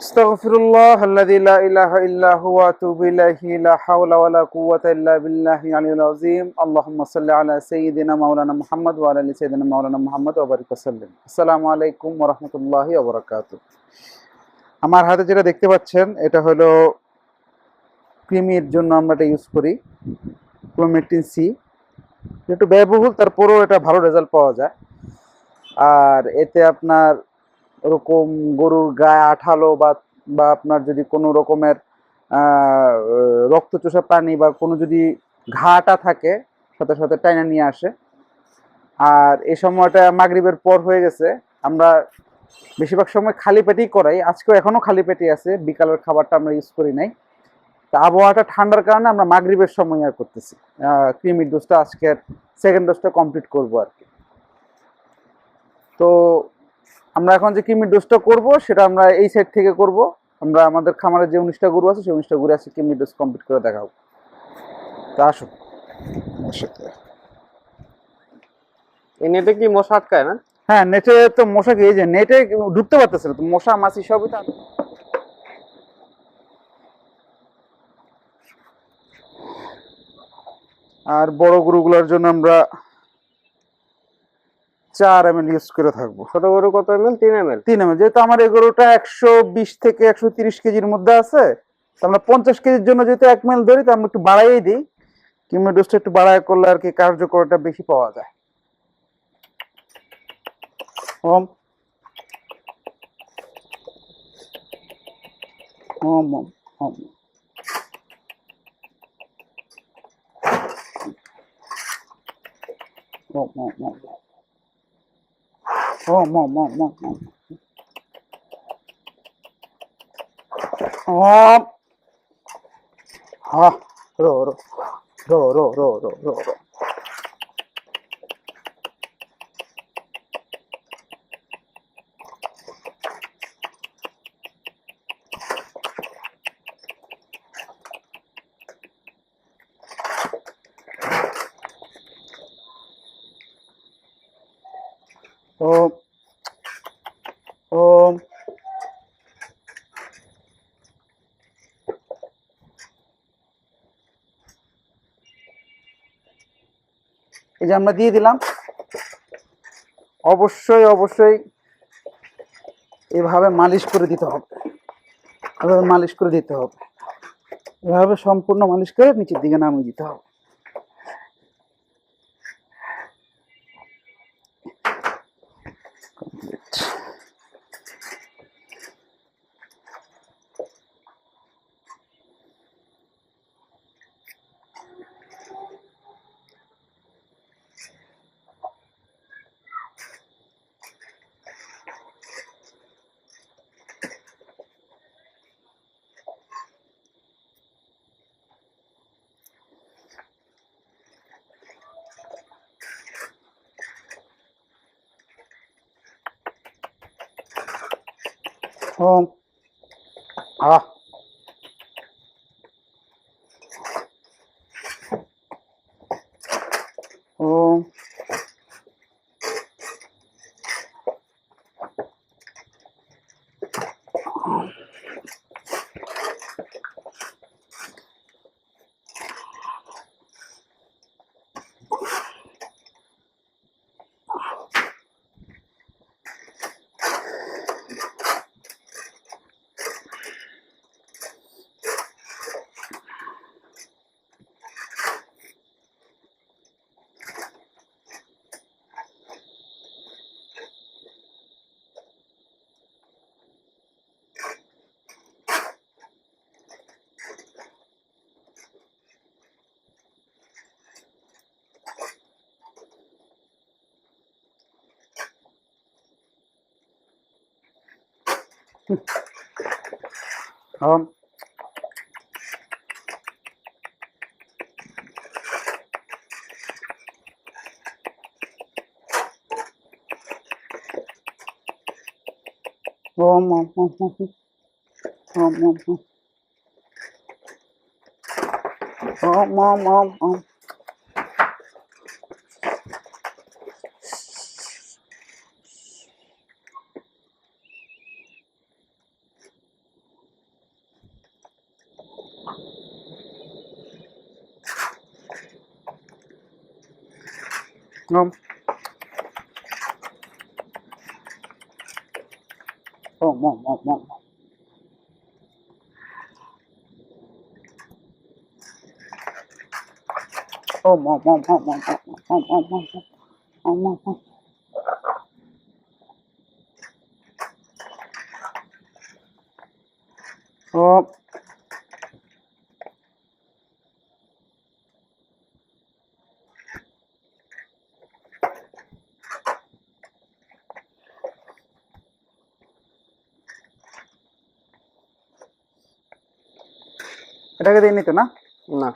استغفر الله الذي لا اله الا هو واتوب اليه لا حول ولا قوه الا بالله العلي العظيم اللهم صل على سيدنا مولانا محمد وعلى ال سيدنا مولانا محمد وبارك وسلم السلام عليكم ورحمه الله وبركاته আমার হাতে যেটা দেখতে পাচ্ছেন এটা হলো ক্রিমির জন্য আমরা এটা ইউজ করি ক্লোমেটিন সি একটু ব্যয়বহুল তারপরেও এটা ভালো রেজাল্ট পাওয়া যায় আর এতে আপনার ওরকম গরুর গায়ে আঠালো বা বা আপনার যদি কোনো রকমের রক্তচোষা প্রাণী বা কোনো যদি ঘাটা থাকে, সাথে সাথে টাইনা নিয়ে আসে। আর এই সময়টা মাগরিবের পর হয়ে গেছে। আমরা বেশিরভাগ সময় খালি পেটেই করাই। আজকেও এখনও খালি পেটে আছে। বিকালের খাবারটা আমরা ইউজ করি নাই। তা আবহাওয়াটা ঠান্ডার কারণে আমরা মাগরিবের সময় আর করতেছি। ক্রিমির ডোজটা আজকের সেকেন্ড ডোজটা কমপ্লিট করব আর কি। তো আমরা এখন যে কিমির ডোজটা করব সেটা আমরা এই সাইড থেকে করব। আমরা আমাদের খামারে যে উনিশটা গরু আছে সেই উনিশটা গরু আছে কিমির ডোজ কমপ্লিট করে দেখাবো। তা আসুন। এই নেটে কি মশা আটকায় না? হ্যাঁ নেটে তো মশা কি এই যে নেটে ঢুকতে পারতেছে না তো মশা মাছি সবই তো আর বড় গরুগুলোর জন্য আমরা চার এম এল ইউজ করে থাকব। ছোট গরু কত এম এল তিন এম এল তিন এমএল যেহেতু আমার এই গরুটা একশো বিশ থেকে একশো তিরিশ কেজির মধ্যে আছে আমরা পঞ্চাশ কেজির জন্য যেহেতু এক মেল ধরি তো আমরা একটু বাড়াইয়ে দিই। কিংবা ডোজটা একটু বাড়ায় করলে আর কি কার্যকরটা বেশি পাওয়া যায়। ওম ওম ওম। ওম ওম ওম ওম। おもうもうもうもう。おあ、ロロロ、ロロロロロロ。Om. Om. এই যে আমরা দিয়ে দিলাম, অবশ্যই অবশ্যই এভাবে মালিশ করে দিতে হবে এভাবে মালিশ করে দিতে হবে এভাবে সম্পূর্ণ মালিশ করে নিচের দিকে নামিয়ে দিতে হবে Complete. không à. không thơm ngon ngon ngon ngon ngon ngon ngon ngon ngon ngon om. Om Om Om Om Om Om Om Om Om Om Om Om Om Om Om Om Om এটাকে দিয়ে নিত না? না।